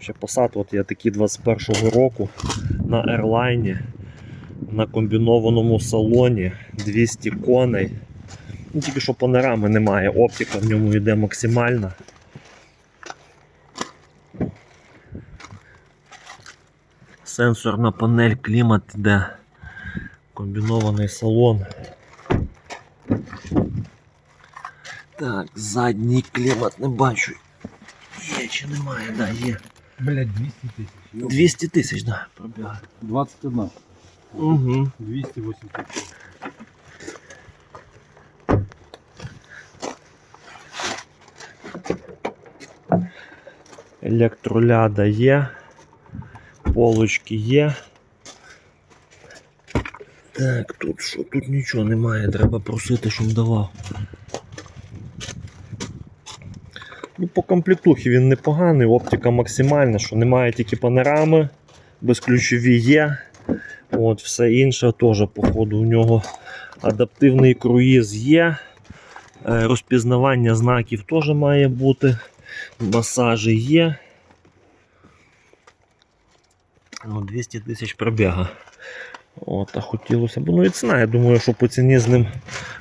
Ще Passat, от я такий 21-го року на Airline, на комбінованому салоні 200 коней. Ну, тільки що панорами немає, оптика в ньому йде максимальна. Сенсорна панель, клімат іде, комбінований салон. Так, задній клімат не бачу. Є чи немає, да, є. Блять, 200 тисяч. 200 тисяч, да, пробігає. 21. Угу. 280 тисяч. Електроляда є. Полочки є. Так, тут що? Тут нічого немає, треба просити, щоб давав. Ну, по комплектухі він непоганий, оптика максимальна, що немає тільки панорами, безключові є. От, все інше теж, походу, у нього адаптивний круїз є. Е, Розпізнавання знаків теж має бути. Масажі є. Ну, 200 тисяч пробіга. От, а хотілося б. Ну і ціна, я думаю, що по ціні з ним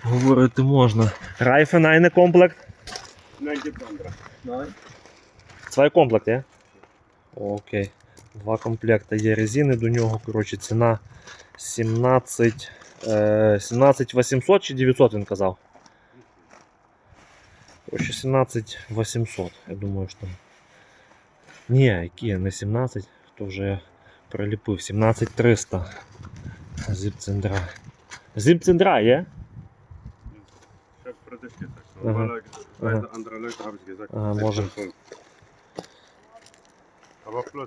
говорити можна. Райфен eine комплект? Комплект, є? Окей. Два комплекта є резини до нього. Коротше, ціна 17. Е, 17 800 чи 900 він казав. Коротше, 17 800. Я думаю, що там. Ні, які не 17, то вже я приліпив. 17 300. Зіпцендра. Зіпцендра є? das geht sag andere Leute habe ich gesagt. Ah, morgen. Aber